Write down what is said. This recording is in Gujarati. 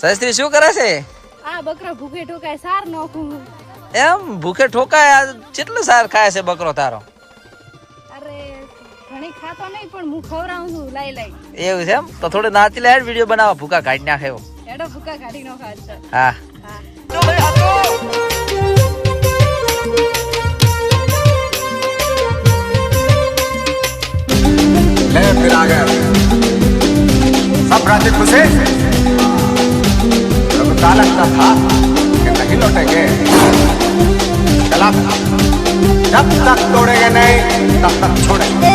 શાસ્ત્રી શું કરે છે આ બકરા ભૂખે ઠોકાય સાર નોખું એમ ભૂખે ઠોકાય આ કેટલું સાર ખાય છે બકરો તારો અરે ઘણી ખાતો નહીં પણ હું ખવડાવું છું લાઈ લાઈ એવું છે એમ તો થોડે નાતી લાડ વિડીયો બનાવો ભૂકા કાઢી નાખે એવો એડો ભૂકા કાઢી નો ખાત છે હા હા ले फिर आ गए सब राजी खुशी रुकता लगता था कि नहीं लौटेंगे चला जब तक तोड़ेंगे नहीं तब तक छोड़ेंगे